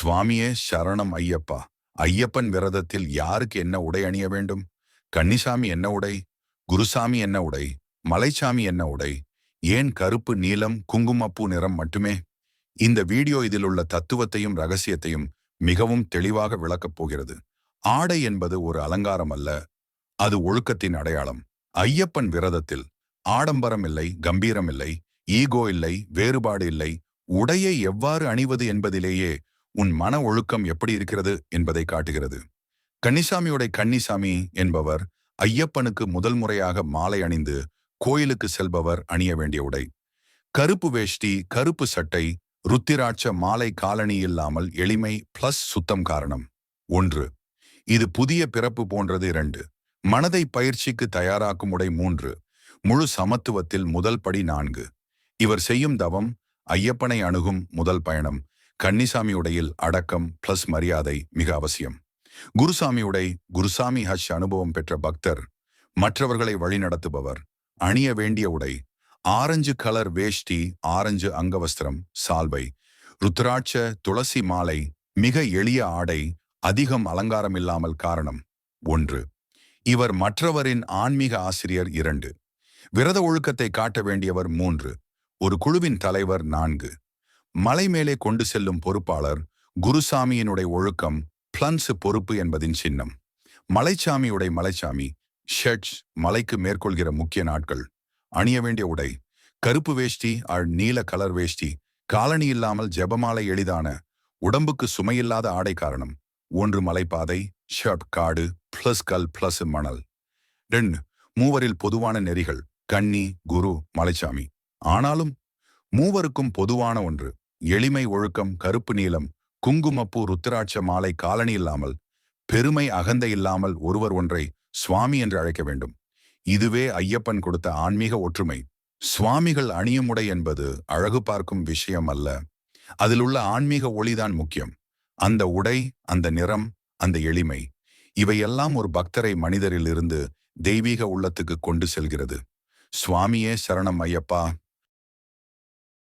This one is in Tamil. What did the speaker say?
சுவாமியே சரணம் ஐயப்பா. ஐயப்பன் விரதத்தில் யாருக்கு என்ன உடை அணிய வேண்டும்? கன்னிசாமி என்ன உடை? குருசாமி என்ன உடை? மலைச்சாமி என்ன உடை? ஏன் கருப்பு நீலம் குங்குமப்பூ நிறம் மட்டுமே? இந்த வீடியோ இதில் உள்ள தத்துவத்தையும் ரகசியத்தையும் மிகவும் தெளிவாக விளக்கப் போகிறது. ஆடை என்பது ஒரு அலங்காரம் அல்ல அது ஒழுக்கத்தின் அடையாளம். ஐயப்பன் விரதத்தில் ஆடம்பரம் இல்லை கம்பீரம் இல்லை ஈகோ இல்லை வேறுபாடு இல்லை உடையை எவ்வாறு அணிவது என்பதிலேயே உன் மன ஒழுக்கம் எப்படி இருக்கிறது என்பதை காட்டுகிறது. கன்னிசாமியோட கன்னிசாமி என்பவர் ஐயப்பனுக்கு முதல் முறையாக மாலை அணிந்து கோயிலுக்கு செல்பவர் அணிய வேண்டிய உடை. கருப்பு வேஷ்டி கருப்பு சட்டை ருத்திராட்ச மாலை காலணி இல்லாமல் எளிமை பிளஸ் சுத்தம் காரணம். ஒன்று இது புதிய பிறப்பு போன்றது. இரண்டு மனதை பயிற்சிக்கு தயாராக்கும் உடை. மூன்று முழு சமத்துவத்தில் முதல் படி. நான்கு இவர் செய்யும் தவம் ஐயப்பனை அணுகும் முதல் பயணம். கன்னிசாமி உடையில் அடக்கம் பிளஸ் மரியாதை மிக அவசியம். குருசாமி உடை குருசாமி ஹஷ் அனுபவம் பெற்ற பக்தர் மற்றவர்களை வழிநடத்துபவர் அணிய வேண்டிய உடை ஆரஞ்சு கலர் வேஷ்டி ஆரஞ்சு அங்கவஸ்திரம் சால்வை ருத்ராட்ச துளசி மாலை மிக எளிய ஆடை அதிகம் அலங்காரம் இல்லாமல் காரணம் ஒன்று. இவர் மற்றவரின் ஆன்மீக ஆசிரியர் இரண்டு. விரத ஒழுக்கத்தை காட்ட வேண்டியவர் மூன்று. ஒரு குழுவின் தலைவர் நான்கு. மலை மேலே கொண்டு செல்லும் பொறுப்பாளர் குருசாமியினுடைய ஒழுக்கம் பிளன்ஸ் பொறுப்பு என்பதின் சின்னம். மலைச்சாமியுடைய மலைச்சாமி ஷெட்ஸ் மலைக்கு மேற்கொள்கிற முக்கிய நாட்கள். அணிய வேண்டிய உடை கருப்பு வேஷ்டி ஆள் நீல கலர் வேஷ்டி காலணி இல்லாமல் ஜெபமாலை எளிதான உடம்புக்கு சுமையில்லாத ஆடை காரணம். ஒன்று மலைப்பாதை ஷர்ட் காடு பிளஸ் கல் பிளஸ் மணல். ரெண்டு மூவரில் பொதுவான நெறிகள் கன்னி குரு மலைச்சாமி. ஆனாலும் மூவருக்கும் பொதுவான ஒன்று எளிமை ஒழுக்கம் கருப்பு நீளம் குங்குமப்பூ ருத்திராட்ச மாலை காலனி இல்லாமல் பெருமை அகந்தை இல்லாமல் ஒருவர் ஒன்றை சுவாமி என்று அழைக்க வேண்டும். இதுவே ஐயப்பன் கொடுத்த ஆன்மீக ஒற்றுமை. சுவாமிகள் அணியமுடை என்பது அழகு பார்க்கும் விஷயம் அல்ல. அதிலுள்ள ஆன்மீக ஒளிதான் முக்கியம். அந்த உடை அந்த நிறம் அந்த எளிமை இவையெல்லாம் ஒரு பக்தரை மனிதரிலிருந்து தெய்வீக உள்ளத்துக்கு கொண்டு செல்கிறது. சுவாமியே சரணம் ஐயப்பா.